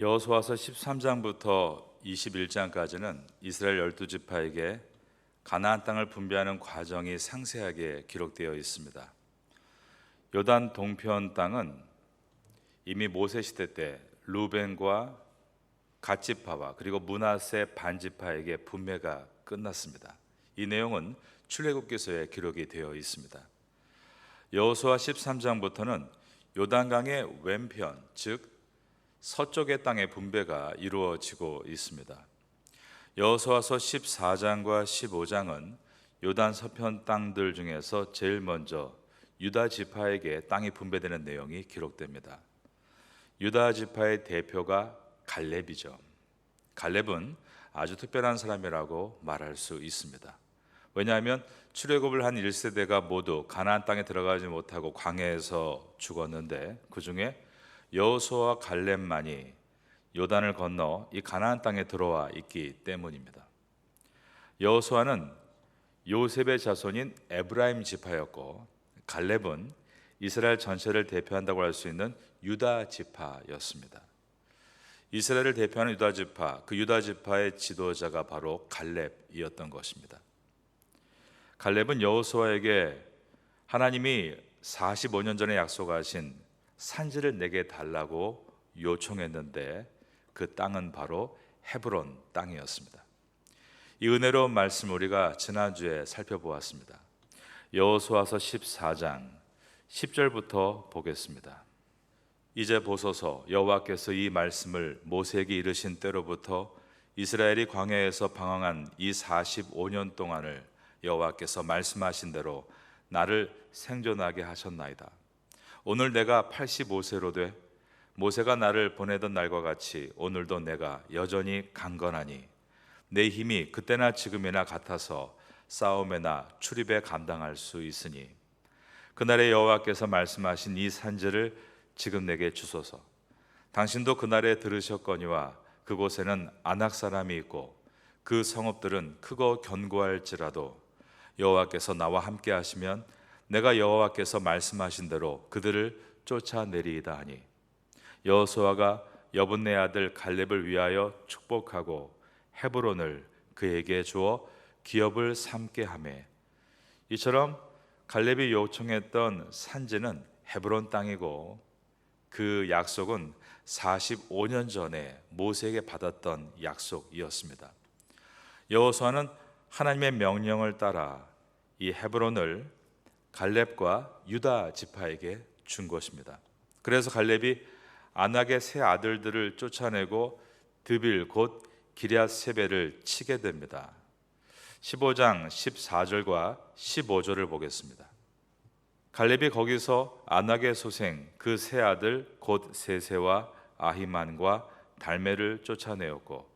여호수아서 13장부터 21장까지는 이스라엘 열두 지파에게 가나안 땅을 분배하는 과정이 상세하게 기록되어 있습니다. 요단 동편 땅은 이미 모세 시대 때 루벤과 갓지파와 그리고 문하세 반지파에게 분배가 끝났습니다. 이 내용은 출애굽기서에 기록이 되어 있습니다. 여호수아 13장부터는 요단강의 왼편 즉 서쪽의 땅의 분배가 이루어지고 있습니다. 여호수아서 14장과 15장은 요단 서편 땅들 중에서 제일 먼저 유다 지파에게 땅이 분배되는 내용이 기록됩니다. 유다 지파의 대표가 갈렙이죠. 갈렙은 아주 특별한 사람이라고 말할 수 있습니다. 왜냐하면 출애굽을 한 1세대가 모두 가나안 땅에 들어가지 못하고 광야에서 죽었는데 그 중에 여호수아와 갈렙만이 요단을 건너 이 가나안 땅에 들어와 있기 때문입니다. 여호수아는 요셉의 자손인 에브라임 지파였고 갈렙은 이스라엘 전체를 대표한다고 할 수 있는 유다 지파였습니다. 이스라엘을 대표하는 유다 지파, 그 유다 지파의 지도자가 바로 갈렙이었던 것입니다. 갈렙은 여호수아에게 하나님이 45년 전에 약속하신 산지를 내게 달라고 요청했는데 그 땅은 바로 헤브론 땅이었습니다. 이 은혜로운 말씀 우리가 지난주에 살펴보았습니다. 여호수아서 14장 10절부터 보겠습니다. 이제 보소서 여호와께서 이 말씀을 모세에게 이르신 때로부터 이스라엘이 광야에서 방황한 이 45년 동안을 여호와께서 말씀하신 대로 나를 생존하게 하셨나이다. 오늘 내가 85세로 돼. 모세가 나를 보내던 날과 같이 오늘도 내가 여전히 강건하니 내 힘이 그때나 지금이나 같아서 싸움에나 출입에 감당할 수 있으니 그날에 여호와께서 말씀하신 이 산지를 지금 내게 주소서. 당신도 그날에 들으셨거니와 그곳에는 안악 사람이 있고 그 성읍들은 크고 견고할지라도 여호와께서 나와 함께 하시면 내가 여호와께서 말씀하신 대로 그들을 쫓아내리이다 하니 여호수아가 여분네 아들 갈렙을 위하여 축복하고 헤브론을 그에게 주어 기업을 삼게 하매 이처럼 갈렙이 요청했던 산지는 헤브론 땅이고 그 약속은 45년 전에 모세에게 받았던 약속이었습니다. 여호수아는 하나님의 명령을 따라 이 헤브론을 갈렙과 유다 지파에게 준 것입니다. 그래서 갈렙이 아낙의 세 아들들을 쫓아내고 드빌 곧 기리앗 세베를 치게 됩니다. 15장 14절과 15절을 보겠습니다. 갈렙이 거기서 아낙의 소생 그 세 아들 곧 세세와 아히만과 달메를 쫓아내었고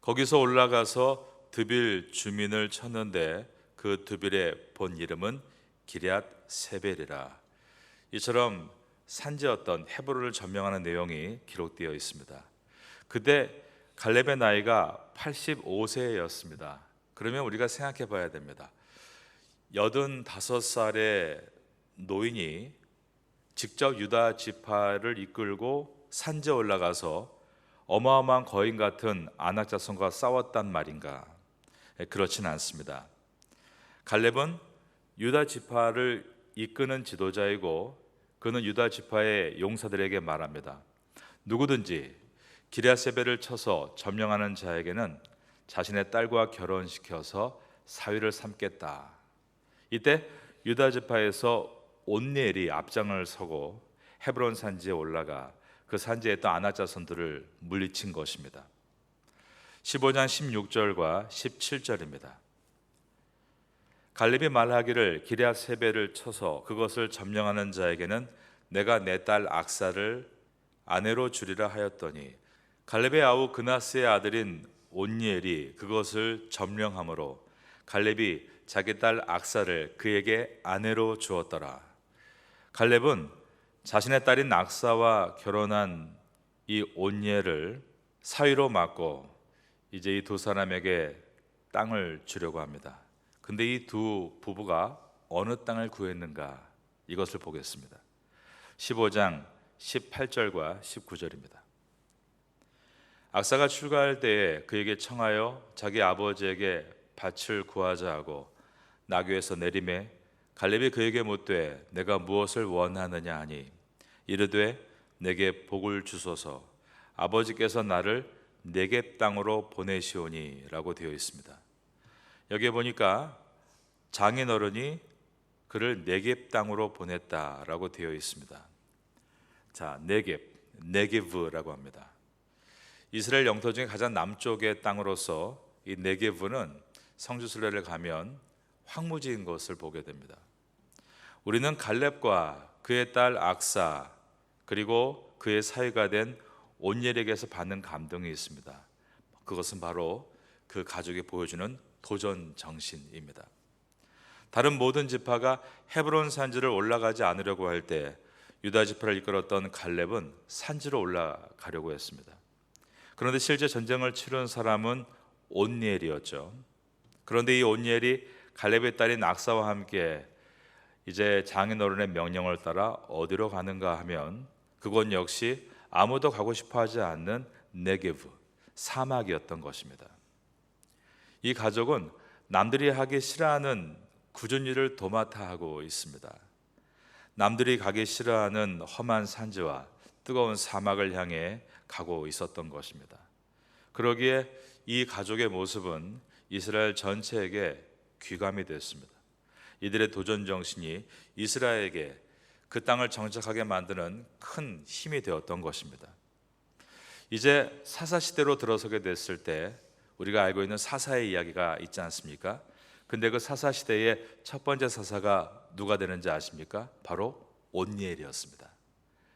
거기서 올라가서 드빌 주민을 쳤는데 그 드빌의 본 이름은 기리앗 세벨이라 이처럼 산지였던 헤브론을 점령하는 내용이 기록되어 있습니다. 그때 갈렙의 나이가 85세였습니다. 그러면 우리가 생각해 봐야 됩니다. 85살의 노인이 직접 유다 지파를 이끌고 산지에 올라가서 어마어마한 거인 같은 아낙 자손과 싸웠단 말인가? 그렇지는 않습니다. 갈렙은 유다 지파를 이끄는 지도자이고 그는 유다 지파의 용사들에게 말합니다. 누구든지 기랴세벨을 쳐서 점령하는 자에게는 자신의 딸과 결혼시켜서 사위를 삼겠다. 이때 유다 지파에서 온니엘이 앞장을 서고 헤브론 산지에 올라가 그 산지에 있던 아나자손들을 물리친 것입니다. 15장 16절과 17절입니다. 갈렙이 말하기를 기랴 세배를 쳐서 그것을 점령하는 자에게는 내가 내 딸 악사를 아내로 주리라 하였더니 갈렙의 아우 그나스의 아들인 온니엘이 그것을 점령함으로 갈렙이 자기 딸 악사를 그에게 아내로 주었더라. 갈렙은 자신의 딸인 악사와 결혼한 이 온니엘을 사위로 맡고 이제 이 두 사람에게 땅을 주려고 합니다. 근데 이 두 부부가 어느 땅을 구했는가 이것을 보겠습니다. 15장 18절과 19절입니다. 악사가 출가할 때에 그에게 청하여 자기 아버지에게 밭을 구하자 하고 나귀에서 내림에 갈렙이 그에게 묻되 내가 무엇을 원하느냐 하니 이르되 내게 복을 주소서 아버지께서 나를 내게 땅으로 보내시오니라고 되어 있습니다. 여기에 보니까 장인어른이 그를 네겝 땅으로 보냈다라고 되어 있습니다. 자, 네겝, 네게브라고 합니다. 이스라엘 영토 중에 가장 남쪽의 땅으로서 이 네게브는 성지순례를 가면 황무지인 것을 보게 됩니다. 우리는 갈렙과 그의 딸 악사 그리고 그의 사위가 된 온예력에서 받는 감동이 있습니다. 그것은 바로 그 가족이 보여주는 도전 정신입니다. 다른 모든 지파가 헤브론 산지를 올라가지 않으려고 할 때 유다 지파를 이끌었던 갈렙은 산지로 올라가려고 했습니다. 그런데 실제 전쟁을 치른 사람은 온니엘이었죠. 그런데 이 온니엘이 갈렙의 딸인 악사와 함께 이제 장인어른의 명령을 따라 어디로 가는가 하면 그곳 역시 아무도 가고 싶어 하지 않는 네게브 사막이었던 것입니다. 이 가족은 남들이 하기 싫어하는 굳은 일을 도맡아 하고 있습니다. 남들이 가기 싫어하는 험한 산지와 뜨거운 사막을 향해 가고 있었던 것입니다. 그러기에 이 가족의 모습은 이스라엘 전체에게 귀감이 됐습니다. 이들의 도전 정신이 이스라엘에게 그 땅을 정착하게 만드는 큰 힘이 되었던 것입니다. 이제 사사 시대로 들어서게 됐을 때 우리가 알고 있는 사사의 이야기가 있지 않습니까? 근데 그 사사 시대의 첫 번째 사사가 누가 되는지 아십니까? 바로 온니엘이었습니다.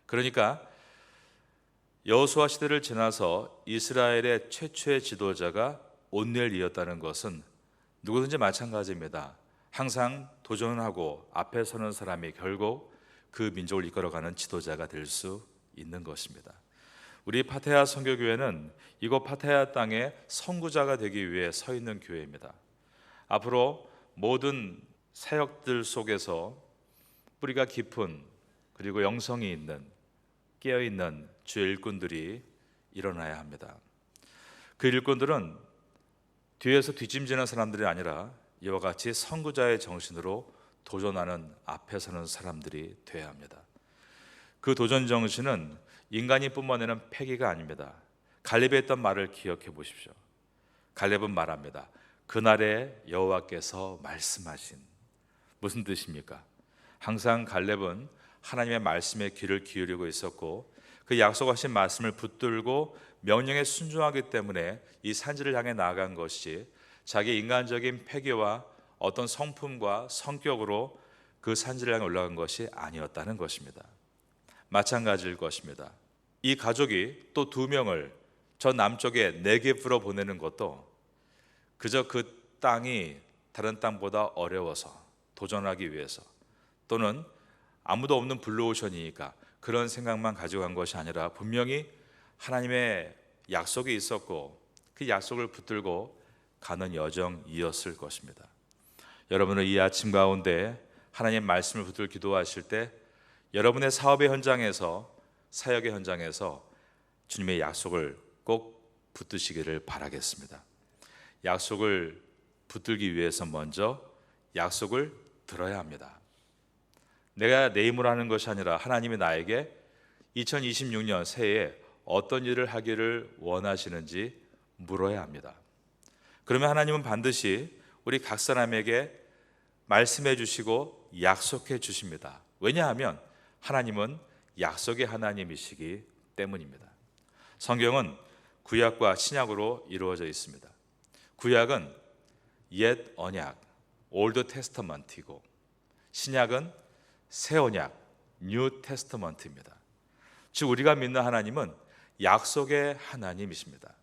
그러니까 여호수아 시대를 지나서 이스라엘의 최초의 지도자가 온니엘이었다는 것은 누구든지 마찬가지입니다. 항상 도전하고 앞에 서는 사람이 결국 그 민족을 이끌어가는 지도자가 될 수 있는 것입니다. 우리 파테아 선교교회는 이곳 파테아 땅에 선구자가 되기 위해 서 있는 교회입니다. 앞으로 모든 사역들 속에서 뿌리가 깊은 그리고 영성이 있는 깨어 있는 주의 일꾼들이 일어나야 합니다. 그 일꾼들은 뒤에서 뒷짐지는 사람들이 아니라 이와 같이 선구자의 정신으로 도전하는 앞에 서는 사람들이 되어야 합니다. 그 도전 정신은 인간이 뿜어내는 패기가 아닙니다. 갈렙이 했던 말을 기억해 보십시오. 갈렙은 말합니다. 그날에 여호와께서 말씀하신 무슨 뜻입니까? 항상 갈렙은 하나님의 말씀에 귀를 기울이고 있었고 그 약속하신 말씀을 붙들고 명령에 순종하기 때문에 이 산지를 향해 나아간 것이 자기 인간적인 패기와 어떤 성품과 성격으로 그 산지를 향해 올라간 것이 아니었다는 것입니다. 마찬가지일 것입니다. 이 가족이 또 두 명을 저 남쪽에 네게프로 보내는 것도 그저 그 땅이 다른 땅보다 어려워서 도전하기 위해서 또는 아무도 없는 블루오션이니까 그런 생각만 가지고 간 것이 아니라 분명히 하나님의 약속이 있었고 그 약속을 붙들고 가는 여정이었을 것입니다. 여러분은 이 아침 가운데 하나님 말씀을 붙들 기도하실 때 여러분의 사업의 현장에서 사역의 현장에서 주님의 약속을 꼭 붙드시기를 바라겠습니다. 약속을 붙들기 위해서 먼저 약속을 들어야 합니다. 내가 내 힘으로 하는 것이 아니라 하나님이 나에게 2026년 새해에 어떤 일을 하기를 원하시는지 물어야 합니다. 그러면 하나님은 반드시 우리 각 사람에게 말씀해 주시고 약속해 주십니다. 왜냐하면 하나님은 약속의 하나님이시기 때문입니다. 성경은 구약과 신약으로 이루어져 있습니다. 구약은 옛 언약, 올드 테스터먼트이고 신약은 새 언약, 뉴 테스터먼트입니다. 즉 우리가 믿는 하나님은 약속의 하나님이십니다.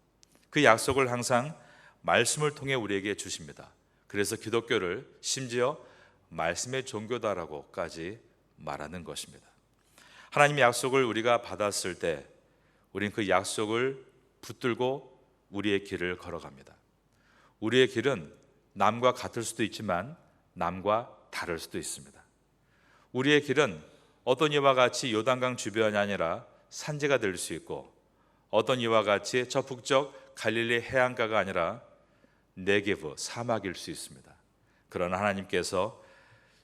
그 약속을 항상 말씀을 통해 우리에게 주십니다. 그래서 기독교를 심지어 말씀의 종교다라고까지 말하는 것입니다. 하나님의 약속을 우리가 받았을 때 우리는 그 약속을 붙들고 우리의 길을 걸어갑니다. 우리의 길은 남과 같을 수도 있지만 남과 다를 수도 있습니다. 우리의 길은 어떤 이와 같이 요단강 주변이 아니라 산지가 될 수 있고 어떤 이와 같이 저 북쪽 갈릴리 해안가가 아니라 네게브 사막일 수 있습니다. 그러나 하나님께서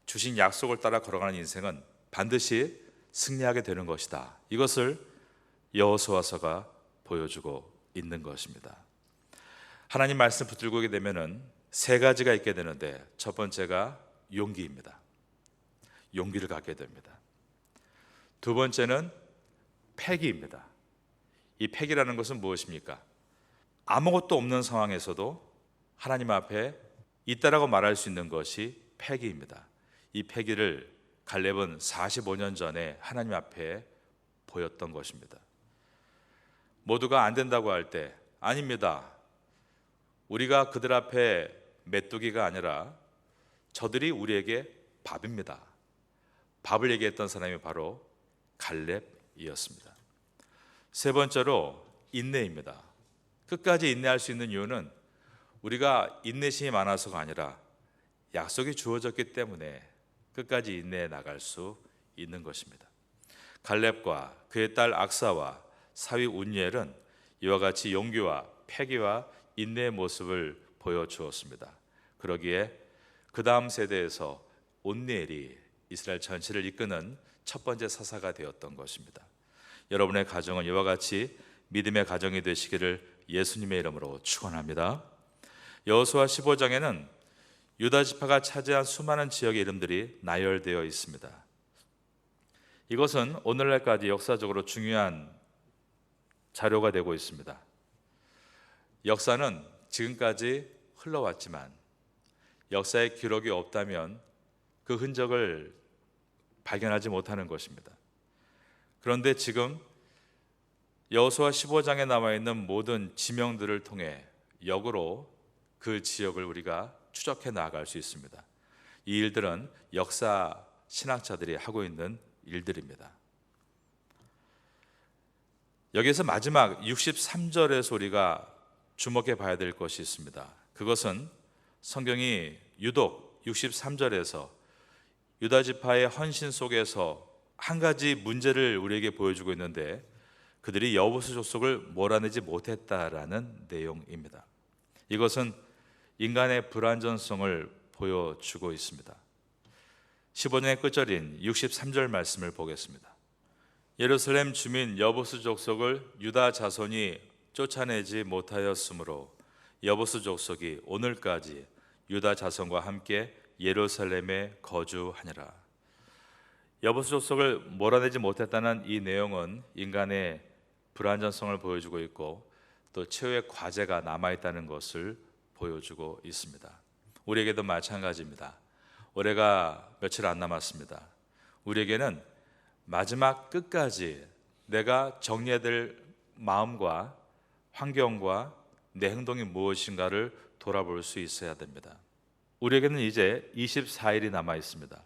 주신 약속을 따라 걸어가는 인생은 반드시 승리하게 되는 것이다. 이것을 여호수아서가 보여주고 있는 것입니다. 하나님 말씀 붙들고 오게 되면은 세 가지가 있게 되는데 첫 번째가 용기입니다. 용기를 갖게 됩니다. 두 번째는 패기입니다. 이 패기라는 것은 무엇입니까? 아무것도 없는 상황에서도 하나님 앞에 있다라고 말할 수 있는 것이 패기입니다. 이 패기를 갈렙은 45년 전에 하나님 앞에 보였던 것입니다. 모두가 안 된다고 할 때 아닙니다. 우리가 그들 앞에 메뚜기가 아니라 저들이 우리에게 밥입니다. 밥을 얘기했던 사람이 바로 갈렙이었습니다. 세 번째로 인내입니다. 끝까지 인내할 수 있는 이유는 우리가 인내심이 많아서가 아니라 약속이 주어졌기 때문에 끝까지 인내해 나갈 수 있는 것입니다. 갈렙과 그의 딸 악사와 사위 운니엘은 이와 같이 용기와 패기와 인내의 모습을 보여주었습니다. 그러기에 그 다음 세대에서 온니엘이 이스라엘 전체를 이끄는 첫 번째 사사가 되었던 것입니다. 여러분의 가정은 이와 같이 믿음의 가정이 되시기를 예수님의 이름으로 축원합니다. 여호수아 15장에는 유다 지파가 차지한 수많은 지역의 이름들이 나열되어 있습니다. 이것은 오늘날까지 역사적으로 중요한 자료가 되고 있습니다. 역사는 지금까지 흘러왔지만 역사의 기록이 없다면 그 흔적을 발견하지 못하는 것입니다. 그런데 지금 여호수아 15장에 나와 있는 모든 지명들을 통해 역으로 그 지역을 우리가 추적해 나갈 수 있습니다. 이 일들은 역사 신학자들이 하고 있는 일들입니다. 여기서 마지막 63절에서 우리가 주목해 봐야 될 것이 있습니다. 그것은 성경이 유독 63절에서 유다 지파의 헌신 속에서 한 가지 문제를 우리에게 보여주고 있는데 그들이 여보스 족속을 몰아내지 못했다라는 내용입니다. 이것은 인간의 불완전성을 보여주고 있습니다. 15년의 끝절인 63절 말씀을 보겠습니다. 예루살렘 주민 여보스 족속을 유다 자손이 쫓아내지 못하였으므로 여보스 족속이 오늘까지 유다 자손과 함께 예루살렘에 거주하니라. 여보스 족속을 몰아내지 못했다는 이 내용은 인간의 불완전성을 보여주고 있고 또 최후의 과제가 남아 있다는 것을 보여주고 있습니다. 우리에게도 마찬가지입니다. 올해가 며칠 안 남았습니다. 우리에게는 마지막 끝까지 내가 정리해야 될 마음과 환경과 내 행동이 무엇인가를 돌아볼 수 있어야 됩니다. 우리에게는 이제 24일이 남아 있습니다.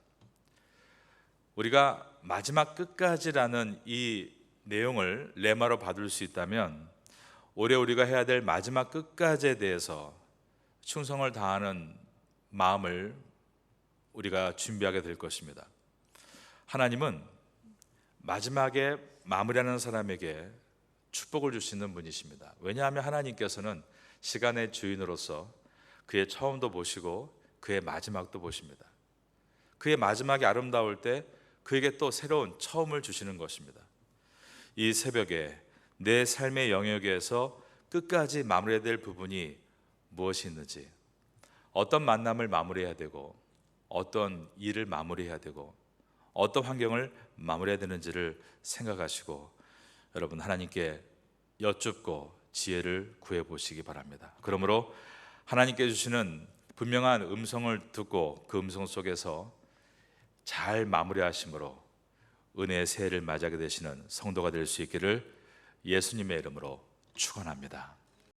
우리가 마지막 끝까지라는 이 내용을 레마로 받을 수 있다면 올해 우리가 해야 될 마지막 끝까지에 대해서 충성을 다하는 마음을 우리가 준비하게 될 것입니다. 하나님은 마지막에 마무리하는 사람에게 축복을 주시는 분이십니다. 왜냐하면 하나님께서는 시간의 주인으로서 그의 처음도 보시고 그의 마지막도 보십니다. 그의 마지막이 아름다울 때 그에게 또 새로운 처음을 주시는 것입니다. 이 새벽에 내 삶의 영역에서 끝까지 마무리해야 될 부분이 무엇이 있는지, 어떤 만남을 마무리해야 되고, 어떤 일을 마무리해야 되고, 어떤 환경을 마무리해야 되는지를 생각하시고, 여러분 하나님께 여쭙고 지혜를 구해 보시기 바랍니다. 그러므로 하나님께 주시는 분명한 음성을 듣고 그 음성 속에서 잘 마무리하심으로 은혜의 새해를 맞이하게 되시는 성도가 될 수 있기를 예수님의 이름으로 축원합니다.